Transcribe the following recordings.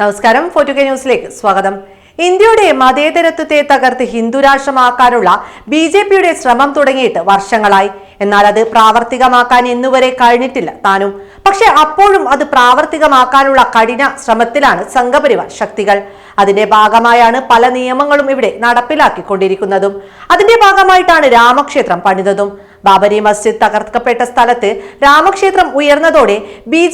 നമസ്കാരം. ഫോർട്ടു കെ ന്യൂസിലേക്ക് സ്വാഗതം. ഇന്ത്യയുടെ മതേതരത്വത്തെ തകർത്ത് ഹിന്ദുരാഷ്ട്രമാക്കാനുള്ള ബി ജെ പിയുടെ ശ്രമം തുടങ്ങിയിട്ട് വർഷങ്ങളായി. എന്നാൽ അത് പ്രാവർത്തികമാക്കാൻ ഇന്നുവരെ കഴിഞ്ഞിട്ടില്ല താനും. പക്ഷെ അപ്പോഴും അത് പ്രാവർത്തികമാക്കാനുള്ള കഠിന ശ്രമത്തിലാണ് സംഘപരിവാർ ശക്തികൾ. അതിന്റെ ഭാഗമായാണ് പല നിയമങ്ങളും ഇവിടെ നടപ്പിലാക്കിക്കൊണ്ടിരിക്കുന്നതും. അതിന്റെ ഭാഗമായിട്ടാണ് രാമക്ഷേത്രം പണിതതും. ബാബരി മസ്ജിദ് തകർക്കപ്പെട്ട സ്ഥലത്ത് രാമക്ഷേത്രം ഉയർന്നതോടെ ബി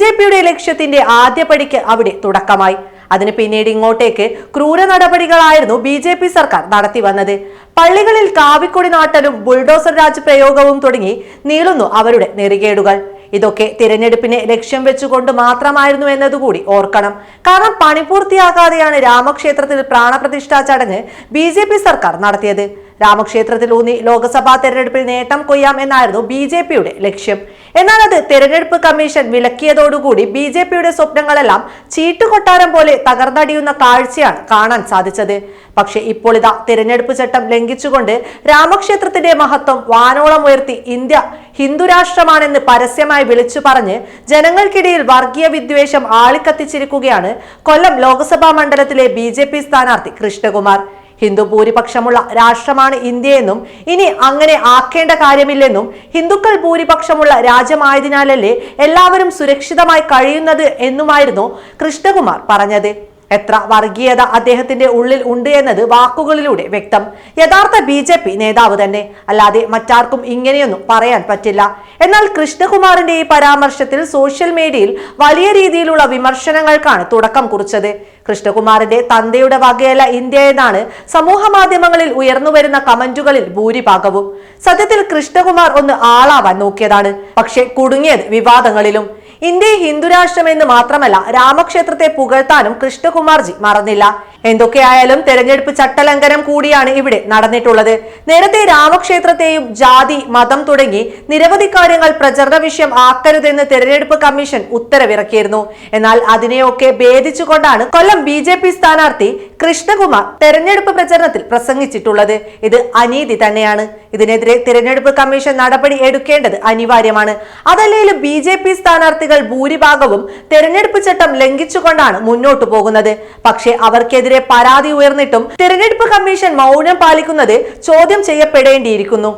ലക്ഷ്യത്തിന്റെ ആദ്യപടിക്ക് അവിടെ തുടക്കമായി. അതിന് പിന്നീട് ഇങ്ങോട്ടേക്ക് ക്രൂര നടപടികളായിരുന്നു ബി ജെ പി സർക്കാർ നടത്തി വന്നത്. പള്ളികളിൽ കാവിക്കൊടി നാട്ടലും ബുൾഡോസർ രാജ് പ്രയോഗവും തുടങ്ങി നീളുന്നു അവരുടെ നെറികേടുകൾ. ഇതൊക്കെ തിരഞ്ഞെടുപ്പിനെ ലക്ഷ്യം വെച്ചുകൊണ്ട് മാത്രമായിരുന്നു എന്നതുകൂടി ഓർക്കണം. കാരണം പണി പൂർത്തിയാകാതെയാണ് രാമക്ഷേത്രത്തിൽ പ്രാണപ്രതിഷ്ഠാ ചടങ്ങ് ബി സർക്കാർ നടത്തിയത്. രാമക്ഷേത്രത്തിൽ ഊന്നി ലോക്സഭാ തെരഞ്ഞെടുപ്പിൽ നേട്ടം കൊയ്യാം എന്നായിരുന്നു ബി ജെ പിയുടെ ലക്ഷ്യം. എന്നാൽ അത് തെരഞ്ഞെടുപ്പ് കമ്മീഷൻ വിലക്കിയതോടുകൂടി ബി ജെ പിയുടെ സ്വപ്നങ്ങളെല്ലാം ചീട്ടുകൊട്ടാരം പോലെ തകർന്നടിയുന്ന കാഴ്ചയാണ് കാണാൻ സാധിച്ചത്. പക്ഷെ ഇപ്പോൾ ഇതാ തിരഞ്ഞെടുപ്പ് ചട്ടം ലംഘിച്ചുകൊണ്ട് രാമക്ഷേത്രത്തിന്റെ മഹത്വം വാനോളം ഉയർത്തി ഇന്ത്യ ഹിന്ദുരാഷ്ട്രമാണെന്ന് പരസ്യമായി വിളിച്ചു പറഞ്ഞ് ജനങ്ങൾക്കിടയിൽ വർഗീയ വിദ്വേഷം ആളിക്കത്തിച്ചിരിക്കുകയാണ് കൊല്ലം ലോക്സഭാ മണ്ഡലത്തിലെ ബി സ്ഥാനാർത്ഥി കൃഷ്ണകുമാർ. ഹിന്ദു ഭൂരിപക്ഷമുള്ള രാഷ്ട്രമാണ് ഇന്ത്യയെന്നും ഇനി അങ്ങനെ ആക്കേണ്ട കാര്യമില്ലെന്നും ഹിന്ദുക്കൾ ഭൂരിപക്ഷമുള്ള രാജ്യമായതിനാലല്ലേ എല്ലാവരും സുരക്ഷിതമായി കഴിയുന്നത് എന്നുമായിരുന്നു കൃഷ്ണകുമാർ പറഞ്ഞത്. എത്ര വർഗീയത അദ്ദേഹത്തിന്റെ ഉള്ളിൽ ഉണ്ട് എന്നത് വാക്കുകളിലൂടെ വ്യക്തം. യഥാർത്ഥ ബി ജെ പി നേതാവ് തന്നെ. അല്ലാതെ മറ്റാർക്കും ഇങ്ങനെയൊന്നും പറയാൻ പറ്റില്ല. എന്നാൽ കൃഷ്ണകുമാറിന്റെ ഈ പരാമർശത്തിൽ സോഷ്യൽ മീഡിയയിൽ വലിയ രീതിയിലുള്ള വിമർശനങ്ങൾക്കാണ് തുടക്കം കുറിച്ചത്. കൃഷ്ണകുമാറിന്റെ തന്തയുടെ വകയല്ല ഇന്ത്യ എന്നാണ് സമൂഹ മാധ്യമങ്ങളിൽ ഉയർന്നുവരുന്ന കമന്റുകളിൽ ഭൂരിഭാഗവും. സത്യത്തിൽ കൃഷ്ണകുമാർ ഒന്ന് ആളാവാൻ നോക്കിയതാണ്. പക്ഷെ കുടുങ്ങിയത് വിവാദങ്ങളിലും. ഇന്ത്യ ഹിന്ദുരാഷ്ട്രമെന്ന് മാത്രമല്ല രാമക്ഷേത്രത്തെ പുകഴ്ത്താനും കൃഷ്ണകുമാർജി മറന്നില്ല. എന്തൊക്കെയായാലും തെരഞ്ഞെടുപ്പ് ചട്ടലംഘനം കൂടിയാണ് ഇവിടെ നടന്നിട്ടുള്ളത്. നേരത്തെ രാമക്ഷേത്രത്തെയും ജാതി മതം തുടങ്ങി നിരവധി കാര്യങ്ങൾ പ്രചരണ വിഷയം ആക്കരുതെന്ന് തെരഞ്ഞെടുപ്പ് കമ്മീഷൻ ഉത്തരവിറക്കിയിരുന്നു. എന്നാൽ അതിനെയൊക്കെ ഭേദിച്ചുകൊണ്ടാണ് കൊല്ലം ബി സ്ഥാനാർത്ഥി കൃഷ്ണകുമാർ തെരഞ്ഞെടുപ്പ് പ്രചരണത്തിൽ പ്രസംഗിച്ചിട്ടുള്ളത്. ഇത് അനീതി തന്നെയാണ്. ഇതിനെതിരെ തിരഞ്ഞെടുപ്പ് കമ്മീഷൻ നടപടി എടുക്കേണ്ടത് അനിവാര്യമാണ്. അതല്ലെങ്കിലും ബി ജെ പി സ്ഥാനാർത്ഥികൾ ഭൂരിഭാഗവും തെരഞ്ഞെടുപ്പ് ചട്ടം ലംഘിച്ചുകൊണ്ടാണ് മുന്നോട്ടു പോകുന്നത്. പക്ഷേ അവർക്കെതിരെ പരാതി ഉയർന്നിട്ടും തിരഞ്ഞെടുപ്പ് കമ്മീഷൻ മൗനം പാലിക്കുന്നത് ചോദ്യം ചെയ്യപ്പെടേണ്ടിയിരിക്കുന്നു.